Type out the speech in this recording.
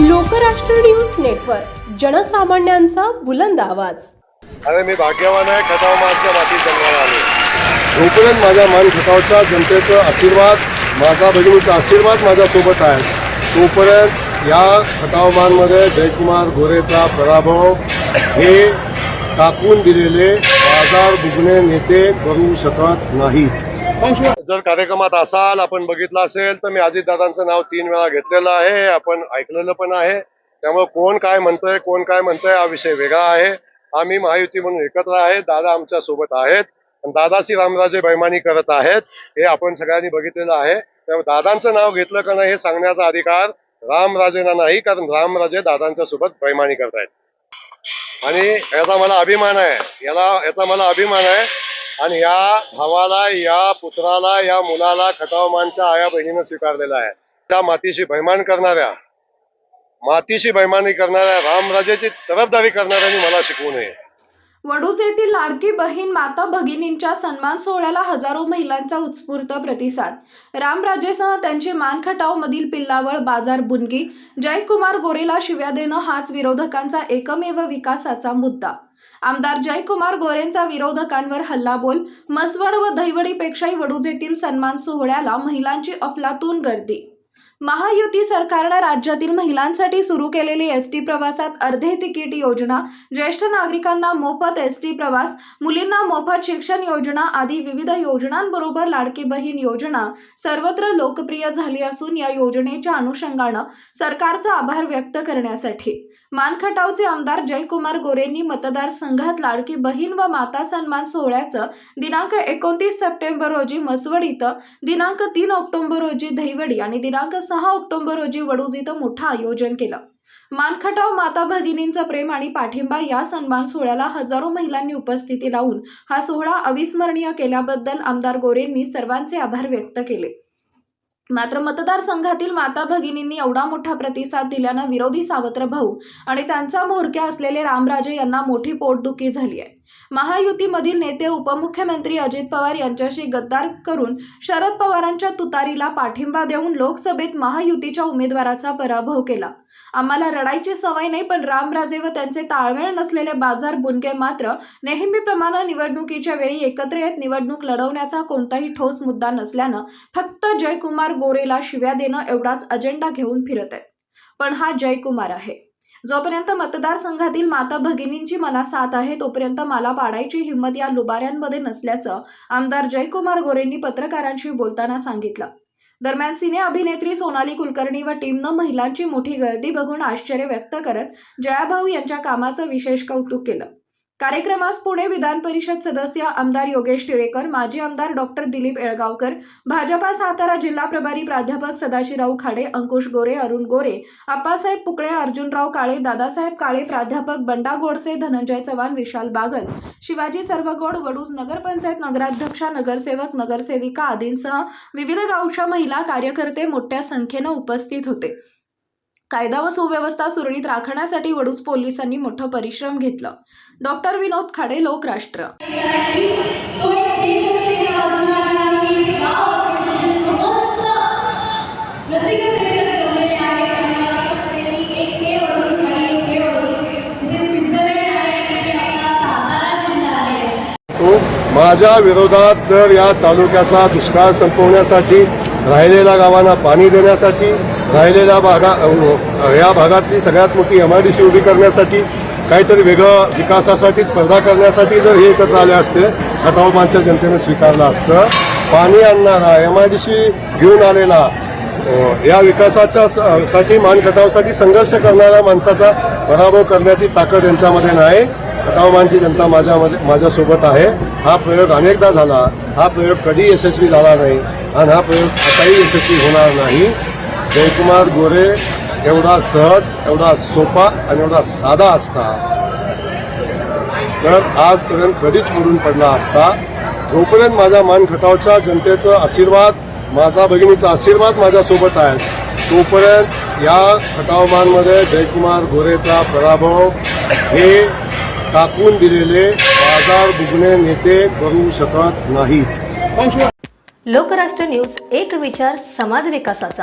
Lokrashtra news network जनसामान्यांचा बुलंद आवाज. अरे मी भाग्यवान आहे खटाव मातच्या मातीत जन्माला आलो जोपर्यंत माझ्या मान खटावच्या जनतेचा आशीर्वाद माझा भगिनीचा आशीर्वाद माझ्यासोबत आहे तोपर्यंत या खटावमानमध्ये जयकुमार गोरेचा पराभव हे टाकून दिलेले बाजार बुगणे नेते करू शकत नाहीत. जर कार्यक्रमात असाल आपण बघितलं असेल तर मी अजितदादांचं नाव तीन वेळा घेतलेलं आहे आपण ऐकलेलं पण आहे. त्यामुळे कोण काय म्हणतोय कोण काय म्हणतोय हा विषय वेगळा आहे. आम्ही महायुती म्हणून एकत्र आहे दादा आमच्यासोबत आहेत. आणि दादाशी रामराजे बैमानी करत आहेत हे आपण सगळ्यांनी बघितलेलं आहे. त्यामुळे दादांचं नाव घेतलं का नाही हे सांगण्याचा अधिकार रामराजेंना नाही कारण रामराजे दादांच्या सोबत बैमानी करतायत. आणि याचा मला अभिमान आहे. याला याचा मला अभिमान आहे. आणि या भावाला या पुत्राला या मुलाला खटावमानच्या आया बहिणीनं स्वीकारलेला आहे. त्या मातीशी बैमान करणाऱ्या मातीशी बैमानी करणाऱ्या रामराजेची तरफदारी करणाऱ्यांनी मला शिकवू नये. वडूज येथील लाडकी बहीण माता भगिनींच्या सन्मान सोहळ्याला हजारो महिलांचा उत्स्फूर्त प्रतिसाद. रामराजेसह त्यांचे मानखटाव मधील पिल्लावळ बाजार बुनगी जयकुमार गोरेला शिव्या देणं हाच विरोधकांचा एकमेव विकासाचा मुद्दा. आमदार जयकुमार गोरेंचा विरोधकांवर हल्लाबोल मसवड व दहिवडीपेक्षाही वडूजेतील सन्मान सोहळ्याला महिलांची अफलातून गर्दी. महायुती सरकारनं राज्यातील महिलांसाठी सुरू केलेली एस टी प्रवासात अर्धे तिकीट योजना ज्येष्ठ नागरिकांना मोफत एस टी प्रवास मुलींना मोफत शिक्षण योजना आदी विविध योजनांबरोबर लाडकी बहीण योजना सर्वत्र लोकप्रिय झाली असून या योजनेच्या अनुषंगानं सरकारचा आभार व्यक्त करण्यासाठी मानखटावचे आमदार जयकुमार गोरेंनी मतदारसंघात लाडकी बहीण व माता सन्मान सोहळ्याचं दिनांक एकोणतीस सप्टेंबर रोजी मसवड इथं दिनांक तीन ऑक्टोबर रोजी दहिवडी आणि दिनांक सहा ऑक्टोबर रोजी वडूज इथं मोठं आयोजन केलं. मानखटाव माता भगिनींचं प्रेम आणि पाठिंबा या सन्मान सोहळ्याला हजारो महिलांनी उपस्थिती लावून हा सोहळा अविस्मरणीय केल्याबद्दल आमदार गोरेंनी सर्वांचे आभार व्यक्त केले. मात्र मतदारसंघातील माता भगिनींनी एवढा मोठा प्रतिसाद दिल्यानं विरोधी सावत्र भाऊ आणि त्यांचा म्होरक्या असलेले रामराजे यांना मोठी पोटदुखी झाली आहे. महायुतीमधील नेते उपमुख्यमंत्री अजित पवार यांच्याशी गद्दार करून शरद पवारांच्या तुतारीला पाठिंबा देऊन लोकसभेत महायुतीच्या उमेदवाराचा पराभव केला. आम्हाला रडायची सवय नाही पण रामराजे व त्यांचे ताळमेळ नसलेले बाजार बुनके मात्र नेहमीप्रमाणे निवडणुकीच्या वेळी एकत्र येत निवडणूक लढवण्याचा कोणताही ठोस मुद्दा नसल्यानं फक्त जयकुमार गोरेला शिव्या देणं एवढाच अजेंडा घेऊन फिरत आहेत. पण हा जयकुमार आहे. जोपर्यंत मतदारसंघातील माता भगिनींची मला साथ आहे तोपर्यंत मला पाडायची हिंमत या लुबाऱ्यांमध्ये नसल्याचं आमदार जयकुमार गोरेंनी पत्रकारांशी बोलताना सांगितलं. दरम्यान सिने अभिनेत्री सोनाली कुलकर्णी व टीमनं महिलांची मोठी गर्दी बघून आश्चर्य व्यक्त करत जयाभाऊ यांच्या कामाचं विशेष कौतुक केलं. कार्यक्रमास पुणे विधान परिषद सदस्य आमदार योगेश टिळेकर माजी आमदार डॉक्टर दिलीप येळगावकर भाजपा सातारा जिल्हा प्रभारी प्राध्यापक सदाशिवराव खाडे अंकुश गोरे अरुण गोरे आप्पासाहेब पुकळे अर्जुनराव काळे दादासाहेब काळे प्राध्यापक बंडा गोडसे धनंजय चव्हाण विशाल बागल शिवाजी सर्वगोड वडूज नगरपंचायत नगराध्यक्षा नगरसेवक नगरसेविका आदींसह विविध गावच्या महिला कार्यकर्ते मोठ्या संख्येनं उपस्थित होते. कायदा व सुव्यवस्था सुरळीत राखण्यासाठी वडूज पोलिसांनी मोठं परिश्रम घेतलं. डॉक्टर विनोद खाडे लोकराष्ट्र. माझ्या विरोधात जर या तालुक्याचा दुष्काळ संपवण्यासाठी राहिलेल्या गावांना पाणी देण्यासाठी राहिलेल्या भागा या भागातली सगळ्यात मोठी एम आय डी सी उभी करण्यासाठी काहीतरी वेगळं विकासासाठी स्पर्धा करण्यासाठी जर हे एकत्र आले असते खटावमानच्या जनतेने स्वीकारलं असतं. पाणी आणणारा एम आय डी सी घेऊन आलेला या विकासाच्या स- साठी मानखटावसाठी संघर्ष करणाऱ्या माणसाचा पराभव करण्याची ताकद यांच्यामध्ये नाही. खटावमानची जनता माझ्यामध्ये माझ्यासोबत आहे. हा प्रयोग अनेकदा झाला. हा प्रयोग कधी यशस्वी झाला नाही. आणि हा प्रयोग आताही यशस्वी होणार नाही. जयकुमार गोरे एवढा सहज एवढा सोपा आणि एवढा साधा असता तर आजपर्यंत कधीच मोडून पडला असता. जोपर्यंत माझ्या मान खटावच्या जनतेचा आशीर्वाद माता भगिनीचा आशीर्वाद माझ्यासोबत आहे तोपर्यंत या खटावमानमध्ये जयकुमार गोरेचा पराभव हे टाकून दिलेले बाजार बुगणे नेते करू शकत नाहीत. लोकराष्ट्र न्यूज एक विचार समाज विकासाचा.